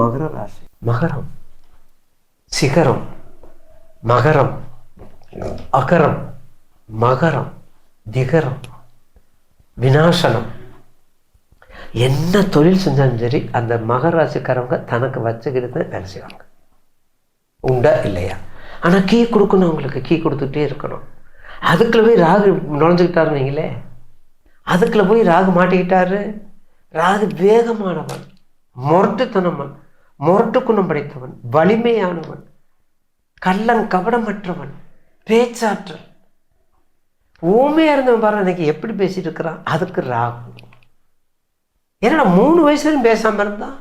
மகர ராசி. மகரம். சிகரம். மகரம். அகரம். மகரம். திகரம். வினாசனம் என்ன தொழில் செஞ்சாலும் சரி அந்த மகராசிக்காரவங்க தனக்கு வச்சுக்கிட்டு வேலை செய்வாங்க. உண்டா இல்லையா? ஆனால் கீ கொடுக்கணும் அவங்களுக்கு கீ கொடுத்துட்டே இருக்கணும். அதுக்குள்ள போய் ராகு நுழைஞ்சுக்கிட்டாரு நீங்களே அதுக்குள்ள போய் ராகு மாட்டிக்கிட்டாரு. ராகு வேகமானவன். முரட்டுத்தனவன் முரட்டு குணம் படைத்தவன் வலிமையானவன் கள்ளன் கபடமற்றவன் பேச்சாற்றல். ஊமையாக இருந்தவன் பாரு எனக்கு எப்படி பேசிட்டு இருக்கிறான்? அதுக்கு ராகு. ஏன்னா மூணு வயசுலையும் பேசாமல் இருந்தான்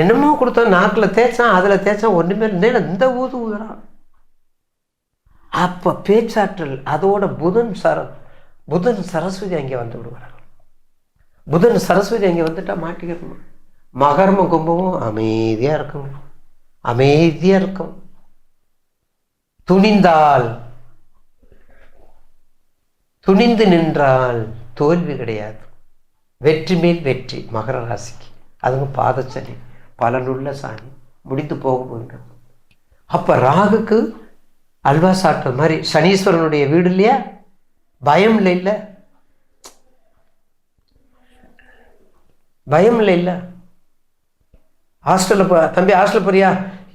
என்னமோ கொடுத்தோம் நாக்கில் தேய்ச்சான் அதில் தேய்ச்சான் ஒன்றுமே இல்லை. இந்த ஊது ஊதுறான் அப்போ பேச்சாற்றல் அதோட புதன் சர புதன் சரஸ்வதி அங்கே வந்து விடுவார். புதன் சரஸ்வதி அங்கே வந்துட்டா மாட்டிக்கிறோமா? மகர்ம கும்பமும் அமைதியாக இருக்கும். அமைதியாக இருக்கும். துணிந்தால் துணிந்து நின்றால் தோல்வி கிடையாது. வெற்றி மேல் வெற்றி மகர ராசிக்கு. அதுங்க பாதச்சனி பலனுள்ள சாணி முடிந்து போக வேண்டும் அப்போ ராகுக்கு அல்வா சாப்பிட்ட மாதிரி சனீஸ்வரனுடைய வீடு இல்லையா? பயம் இல்லை இல்லை? பயம் இல்லை இல்லை? ஹாஸ்டலில் போ தம்பி ஹாஸ்டலில் போறியா?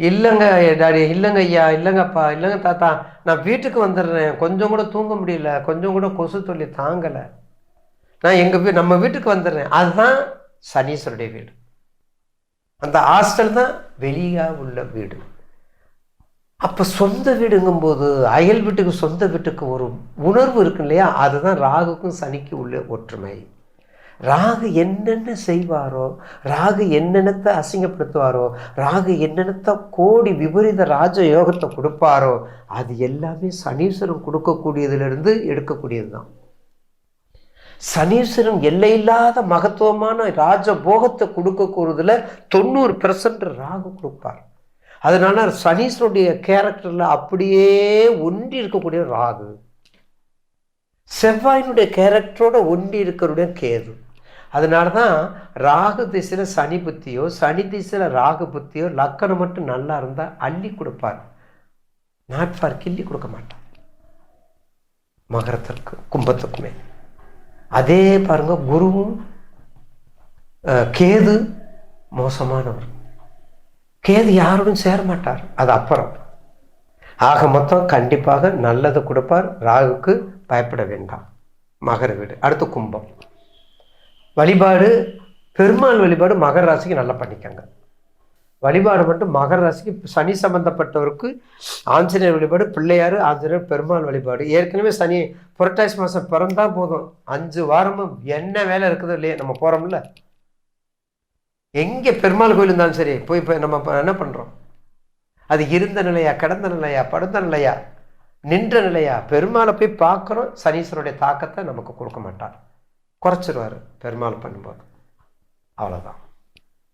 இல்லைங்க டாடி இல்லைங்க ஐயா இல்லைங்கப்பா இல்லைங்க தாத்தா. நான் வீட்டுக்கு வந்துடுறேன். கொஞ்சம் கூட தூங்க முடியல. கொஞ்சம் கூட கொசு தொல்லி தாங்கலை. நான் எங்கள் வீ நம்ம வீட்டுக்கு வந்துடுறேன். அதுதான் சனீஸ்வருடைய வீடு. அந்த ஹாஸ்டல் தான் வெளியாக உள்ள வீடு. அப்போ சொந்த வீடுங்கும்போது அயல் வீட்டுக்கு சொந்த வீட்டுக்கு ஒரு உணர்வு இருக்கு இல்லையா அதுதான் ராகுக்கும் சனிக்கு உள்ள ஒற்றுமை. ராகு என்னென்ன செய்வாரோ ராகு என்னென்னத்தை அசிங்கப்படுத்துவாரோ ராகு என்னென்னத்தை கோடி விபரீத ராஜ யோகத்தை கொடுப்பாரோ அது எல்லாமே சனீஸ்வரன் கொடுக்கக்கூடியதுலேருந்து எடுக்கக்கூடியது தான் சனீஸ்வரன் எல்லையில்லாத மகத்துவமான ராஜ போகத்தை கொடுக்கக்கூடியதுல தொண்ணூறு பெர்சன்ட் ராகு கொடுப்பார். அதனால சனீஸ்வருடைய கேரக்டரில் அப்படியே ஒன்றி இருக்கக்கூடிய ராகு. செவ்வாயினுடைய கேரக்டரோட ஒன்றி இருக்கிறவுடைய கேது. அதனால தான் ராகு திசையில் சனி புத்தியோ சனி திசையில் ராகு புத்தியோ லக்கணம் மட்டும் நல்லா இருந்தால் அள்ளி கொடுப்பார். நாட்பார் கிள்ளி கொடுக்க மாட்டார். மகரத்திற்கு கும்பத்துக்குமே அதே பாருங்க குருவும் கேது மோசமானவர். கேது யாருடன் சேர மாட்டார். அது அப்புறம். ஆக மொத்தம் கண்டிப்பாக நல்லது கொடுப்பார். ராகுக்கு பயப்பட வேண்டாம். மகர வீடு. அடுத்து கும்பம். வழிபாடு பெருமாள் வழிபாடு மகர ராசிக்கு நல்லா பண்ணிக்கோங்க. வழிபாடு மட்டும் மகர ராசிக்கு சனி சம்பந்தப்பட்டவருக்கு ஆஞ்சநேயர் வழிபாடு பிள்ளையார் ஆஞ்சநேயர் பெருமாள் வழிபாடு. ஏற்கனவே சனி புரட்டாசி மாதம் பிறந்தால் போதும். அஞ்சு வாரமும் என்ன வேலை இருக்குதோ இல்லையே நம்ம போகிறோம்ல எங்கே பெருமாள் கோயில் இருந்தாலும் சரி போய் இப்போ நம்ம என்ன பண்ணுறோம் அது இருந்த நிலையா கடந்த நிலையா படுந்த நிலையா நின்ற நிலையா பெருமாளை போய் பார்க்குறோம் சனீஸ்வருடைய தாக்கத்தை நமக்கு கொடுக்க மாட்டார். குறைச்சிருவார் பெருமாள் பண்ணும்போது. அவ்வளோதான்